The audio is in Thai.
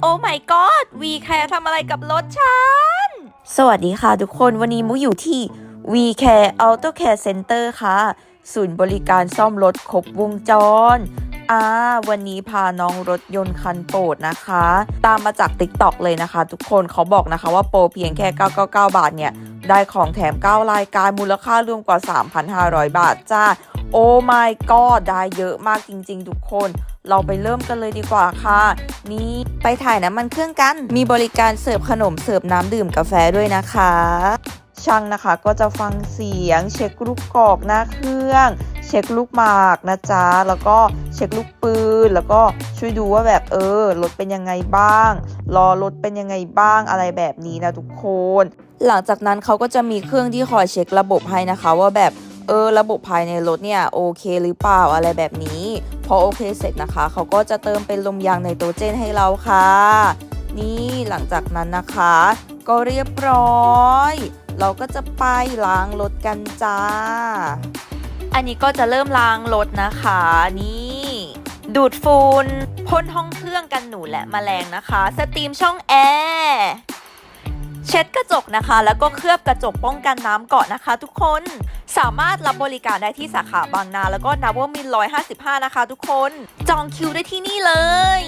โอ้ my god วีแคร์ทำอะไรกับรถฉัน สวัสดีค่ะทุกคนวันนี้มุอยู่ที่ V Care Auto Care Center ค่ะ ศูนย์บริการซ่อมรถครบวงจรอ่าวันนี้พาน้องรถยนต์คันโปรดนะคะ ตามมาจาก TikTok เลยนะคะ ทุกคนเขาบอกนะคะว่าโปรเพียงแค่ 999 บาทเนี่ย ได้ของแถม 9 รายการมูลค่ารวมกว่า 3,500 บาทจ้า โอ้ my god ได้เยอะมากจริง ๆ ทุกคน เราไปเริ่มกันเลยดีกว่าค่ะ นี่ไปถ่ายน้ำมันเครื่องกัน มีบริการเสิร์ฟขนมเสิร์ฟน้ำดื่มกาแฟด้วยนะคะ ช่างนะคะก็จะฟังเสียง เช็คลูกกรอกหน้าเครื่องเช็คลูกหมากนะจ๊ะ แล้วก็เช็คลูกปืน แล้วก็ช่วยดูว่าแบบเออรถเป็นยังไงบ้าง รอรถเป็นยังไงบ้างอะไรแบบนี้นะทุกคน หลังจากนั้นเขาก็จะมีเครื่องที่คอยเช็คระบบให้นะคะ ว่าแบบ เออระบบภายในรถเนี่ยโอเคหรือเปล่าอะไรแบบนี้ พอโอเคเสร็จนะคะ เขาก็จะเติมเป็นลมยางไนโตเจนให้เราค่ะ นี่หลังจากนั้นนะคะ ก็เรียบร้อย เราก็จะไปล้างรถกันจ้า อันนี้ก็จะเริ่มล้างรถนะคะนี่ ดูดฝุ่นพ่นห้องเครื่องกันหนูและแมลงนะคะ สตรีมช่องแอร์ เช็ดกระจกนะคะ แล้วก็เคลือบกระจกป้องกันน้ำเกาะนะคะ ทุกคนสามารถรับบริการได้ที่สาขาบางนา แล้วก็นาวมิน155 นะคะ ทุกคน จองคิวได้ที่นี่เลย